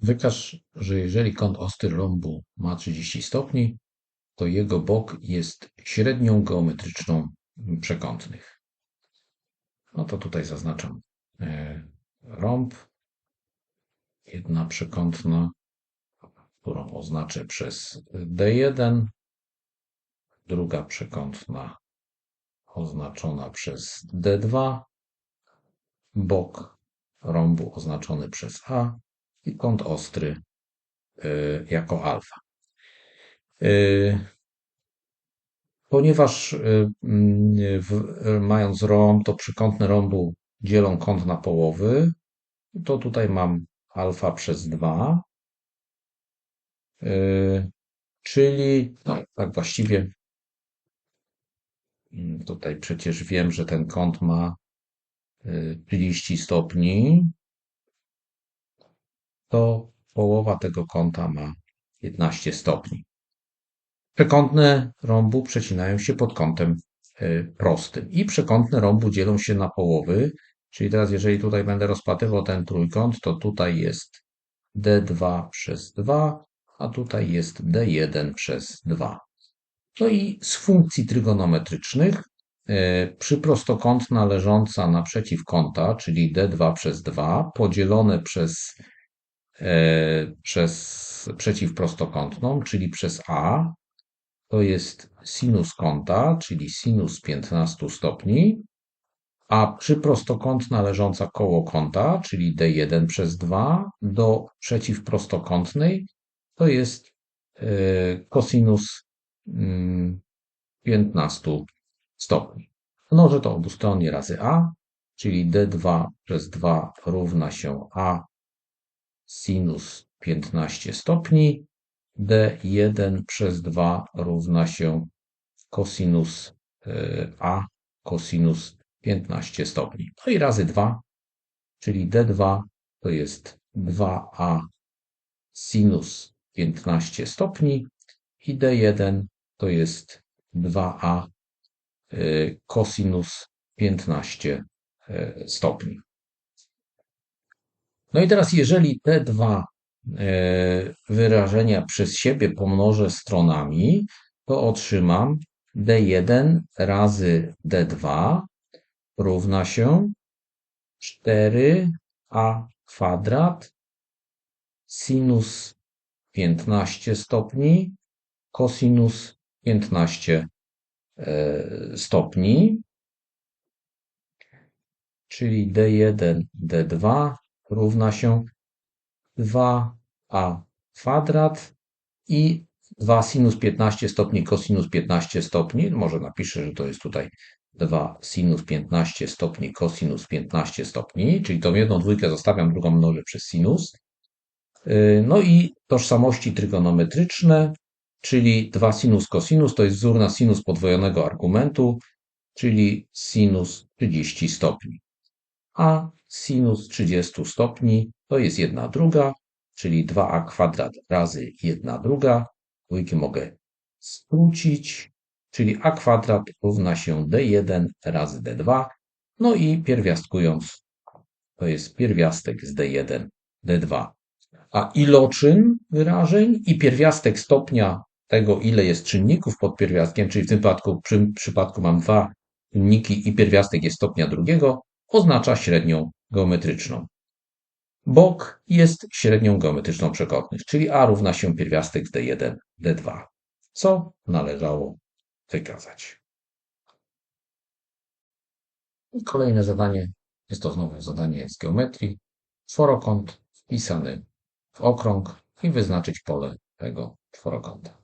Wykaż, że jeżeli kąt ostry rąbu ma 30 stopni, to jego bok jest średnią geometryczną przekątnych. No to tutaj zaznaczam e, rąb, jedna przekątna, którą oznaczę przez D1, druga przekątna oznaczona przez D2, bok rąbu oznaczony przez A i kąt ostry y, jako alfa. Y, ponieważ y, mając rąb, to przykątne rąbu dzielą kąt na połowy, to tutaj mam alfa przez 2, czyli no, tak właściwie mm, tutaj przecież wiem, że ten kąt ma 30 stopni, to połowa tego kąta ma 15 stopni. Przekątne rąbu przecinają się pod kątem e, prostym i przekątne rąbu dzielą się na połowy, czyli teraz jeżeli tutaj będę rozpatrywał ten trójkąt, to tutaj jest D2 przez 2, a tutaj jest D1 przez 2. No i z funkcji trygonometrycznych E, przyprostokątna leżąca naprzeciw kąta, czyli d2 przez 2, podzielone przez, przez przeciwprostokątną, czyli przez a, to jest sinus kąta, czyli sinus 15 stopni, a przyprostokątna leżąca koło kąta, czyli d1 przez 2, do przeciwprostokątnej, to jest e, cosinus 15 mm, stopni. Mnożę to obustronnie razy a, czyli d2 przez 2 równa się a sinus 15 stopni, d1 przez 2 równa się cosinus e, a cosinus 15 stopni. No i razy 2, czyli d2 to jest 2a sinus 15 stopni i d1 to jest 2a cosinus 15 e, stopni. No i teraz, jeżeli te dwa e, wyrażenia przez siebie pomnożę stronami, to otrzymam d1 razy d2 równa się 4a kwadrat sinus 15 stopni cosinus 15 E, stopni, czyli d1, d2 równa się 2a kwadrat i 2 sinus 15 stopni cosinus 15 stopni. Może napiszę, że to jest tutaj 2 sinus 15 stopni cosinus 15 stopni, czyli tą jedną dwójkę zostawiam, drugą mnożę przez sinus. E, no i tożsamości trygonometryczne czyli 2 sinus cosinus to jest wzór na sinus podwojonego argumentu, czyli sinus 30 stopni. A sinus 30 stopni to jest 1 druga, czyli 2a kwadrat razy 1 druga. Dwójki mogę skrócić, czyli a kwadrat równa się d1 razy d2. No i pierwiastkując, to jest pierwiastek z d1, d2. A iloczyn wyrażeń i pierwiastek stopnia tego, ile jest czynników pod pierwiastkiem, czyli w tym przypadku, przy, przypadku mam dwa czynniki i pierwiastek jest stopnia drugiego, oznacza średnią geometryczną. Bok jest średnią geometryczną przekątnych, czyli A równa się pierwiastek z D1, D2, co należało wykazać. I kolejne zadanie, jest to znowu zadanie z geometrii, czworokąt wpisany w okrąg i wyznaczyć pole tego czworokąta.